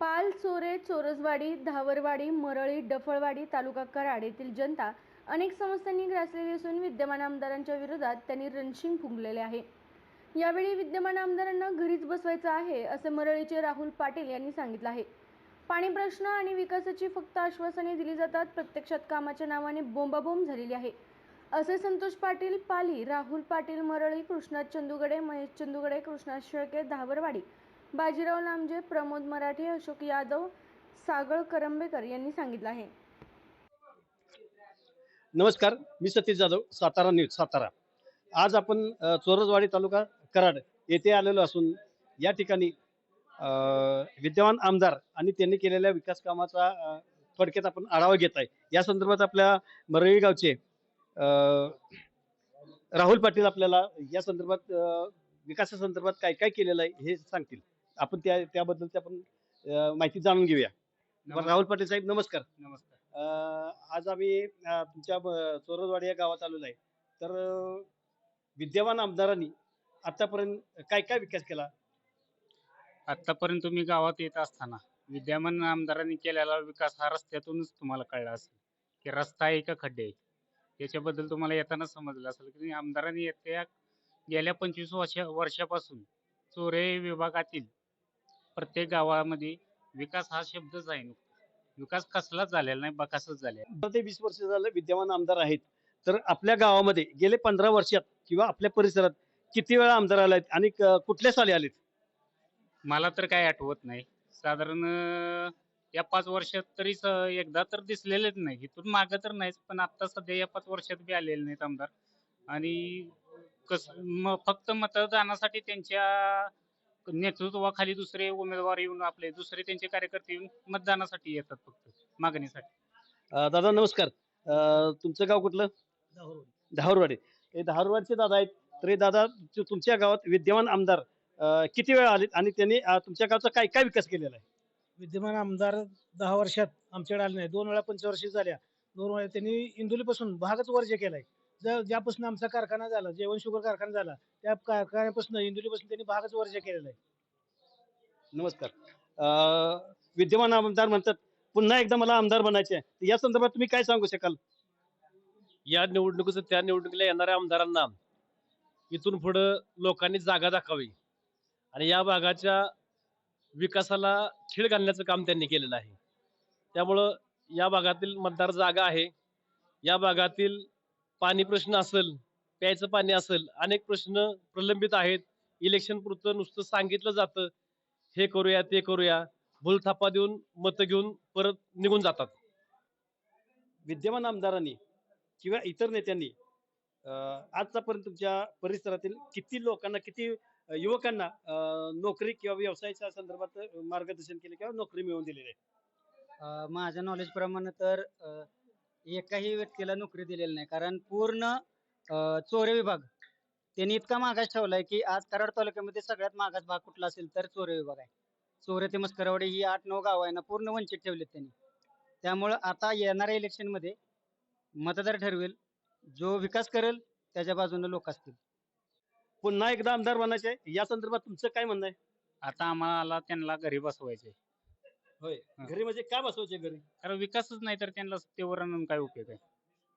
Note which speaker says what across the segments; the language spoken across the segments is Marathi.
Speaker 1: पाल चोरे चोरसवाडी धावरवाडी मरळी डफळवाडी तालुका कराड येथील जनता अनेक समस्यांनी ग्रासलेली असून विद्यमान आमदारांच्या विरोधात त्यांनी रणशिंग फुंकलेले आहे. यावेळी विद्यमान आमदारांना घरीच बसवायचं आहे असे मरळीचे राहुल पाटील यांनी सांगितलं आहे. पाणी प्रश्न आणि विकासाची फक्त आश्वासने दिली जातात प्रत्यक्षात कामाच्या नावाने बोंबाबोंब झालेली आहे. असे संतोष पाटील पाली राहुल पाटील मरळी कृष्णा चंदुगडे महेश चंदुगडे कृष्णा शेळके धावरवाडी बाजीराव लांबजे प्रमोद मराठे अशोक यादव सागर करंबेकर यांनी सांगितलं आहे.
Speaker 2: नमस्कार मी सतीश जाधव सातारा न्यूज सातारा. आज आपण चोरजवाडी तालुका कराड येथे आलेलो असून या ठिकाणी विद्यमान आमदार आणि त्यांनी केलेल्या विकास कामाचा थोडक्यात आपण आढावा घेत आहे. या संदर्भात आपल्या मरळी गावचे राहुल पाटील आपल्याला या संदर्भात विकासासंदर्भात काय काय केलेलं आहे हे सांगतील. आपण त्या त्याबद्दलची आपण अ, माहिती जाणून घेऊया. बरं, राहुल पाटील साहेब नमस्कार.
Speaker 3: नमस्कार.
Speaker 2: अ, आज आम्ही अ, तुमच्या ब- चोरदवाडी या गावात आलेलो आहे. तर अ, विद्यमान आमदारांनी आतापर्यंत काय काय विकास केला?
Speaker 3: आतापर्यंत तुम्ही गावात येत असताना विद्यमान आमदारांनी केलेला विकास हा रस्त्यातूनच तुम्हाला कळला असेल की रस्ता आहे का खड्डे आहे? त्याच्याबद्दल तुम्हाला येताना समजलं असेल की आमदारांनी येत्या गेल्या पंचवीस वर्ष वर्षापासून चोरे विभागातील प्रत्येक गावामध्ये विकास हा शब्दच आहे विकास कसलाच झालेला नाही बकासच झालेला आहे.
Speaker 2: पंधरा ते वीस वर्ष झालं विद्यमान आमदार आहेत. तर आपल्या गावामध्ये गेले पंधरा वर्षात किंवा आपल्या परिसरात किती वेळा आमदार आले आहेत आणि क- कुठल्या साली आलेत?
Speaker 3: मला तर काय आठवत नाही. साधारण अं, या पाच वर्षात तरी स- एकदा तर दिसलेलेच नाही. इथून मागं तर नाहीच पण आता सध्या या पाच वर्षात बी आलेले नाहीत आमदार. आणि कस म- फक्त मतदानासाठी त्यांच्या नेतृत्वाखाली दुसरे उमेदवार येऊन आपले दुसरे त्यांचे कार्यकर्ते येऊन मतदानासाठी येतात फक्त मागणीसाठी.
Speaker 2: अ, दादा नमस्कार. अ, तुमचं गाव कुठलं? दहावरवाडी हे दहावरवाडचे दादा आहेत. तर हे दादा तु- तुमच्या गावात विद्यमान आमदार अ, किती वेळा आलेत आणि त्यांनी अ, तुमच्या गावचा काय काय विकास केलेला आहे?
Speaker 4: विद्यमान आमदार दहा वर्षात आमच्याकडे आले नाही. दोन वेळा पंचवर्षी झाल्या. दोन वेळा त्यांनी इंदुलीपासून भागच वर्ज केलाय. जर ज्यापासून आमचा कारखाना झाला जेवण शुगर कारखाना झाला त्या कारखान्यापासून इंदुलीपासून त्यांनी भागच वर्ज केलेला आहे.
Speaker 2: नमस्कार. अ, विद्यमान आमदार म्हणतात पुन्हा एकदा मला आमदार बनायचे आहे या संदर्भात तुम्ही काय सांगू शकाल?
Speaker 5: या निवडणुकीचं त्या निवडणुकीला येणाऱ्या आमदारांना इथून पुढं लोकांनी जागा दाखवावी आणि या भागाच्या विकासाला खीळ घालण्याचं काम त्यांनी केलेलं आहे. त्यामुळं या भागातील मतदार जागा आहे. या भागातील पाणी प्रश्न असेल प्यायचं पाणी असेल अनेक प्रश्न प्रलंबित आहेत. इलेक्शन पुरतं नुसतं सांगितलं जातं. हे करूया ते करूया. भूलथापा देऊन मतं घेऊन परत निघून जातात.
Speaker 2: विद्यमान आमदारांनी किंवा इतर नेत्यांनी अ, आजतापर्यंत तुमच्या परिसरातील किती लोकांना किती युवकांना नोकरी किंवा व्यवसायाच्या संदर्भात मार्गदर्शन केले किंवा नोकरी मिळवून दिलेली आहे?
Speaker 6: माझ्या नॉलेज प्रमाणे तर एकाही व्यक्तीला नोकरी दिलेली नाही. कारण पूर्ण चोरे विभाग त्यांनी इतका मागास ठेवलाय की आज कराड तालुक्यामध्ये सगळ्यात मागास भाग कुठला असेल तर चोरे विभाग आहे. चोरे ते मस्करवाडी ही आठ नऊ गाव आहे ना पूर्ण वंचित ठेवलेत त्यांनी. त्यामुळं आता येणाऱ्या इलेक्शनमध्ये मतदार ठरवेल जो विकास करेल त्याच्या बाजूने लोक असतील.
Speaker 2: पुन्हा एकदा आमदार बनायचे आहे या संदर्भात तुमचं काय म्हणणं आहे?
Speaker 3: आता आम्हाला त्यांना घरी बसवायचे
Speaker 2: होय.
Speaker 3: हा.
Speaker 2: घरी म्हणजे काय बसवायचे घरी?
Speaker 3: कारण विकासच नाही तर त्यांना सत्तेवर आणून काय उपयोग आहे?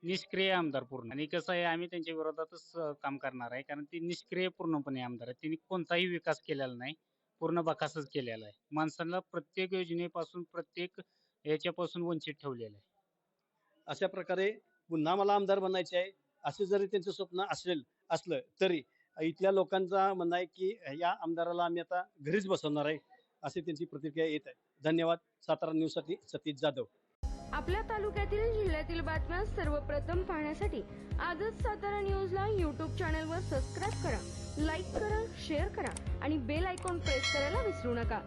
Speaker 3: निष्क्रिय आमदार पूर्ण. आणि कसं आहे आम्ही त्यांच्या विरोधातच अं, काम करणार आहे. कारण ते निष्क्रिय पूर्णपणे आमदार आहे त्यांनी कोणताही विकास केलेला नाही. पूर्ण बकासच केलेला आहे. माणसांना प्रत्येक योजनेपासून प्रत्येक याच्यापासून वंचित ठेवलेलं आहे.
Speaker 2: अशा प्रकारे पुन्हा मला आमदार बनायचे आहे. असं जरी त्यांचं स्वप्न असेल असलं तरी इथल्या लोकांचा म्हणणं आहे की या आमदाराला आम्ही आता घरीच बसवणार आहे. असे त्यांची प्रतिक्रिया येत आहे. धन्यवाद. सातारा न्यूजसाठी सतीश जाधव.
Speaker 1: आपल्या तालुक्यातील जिल्ह्यातील बातम्या सर्वप्रथम पाहण्यासाठी आजच सातारा न्यूजला यूट्यूब चॅनलवर सबस्क्राईब करा लाईक करा शेअर करा आणि बेल आयकॉन प्रेस करायला विसरू नका.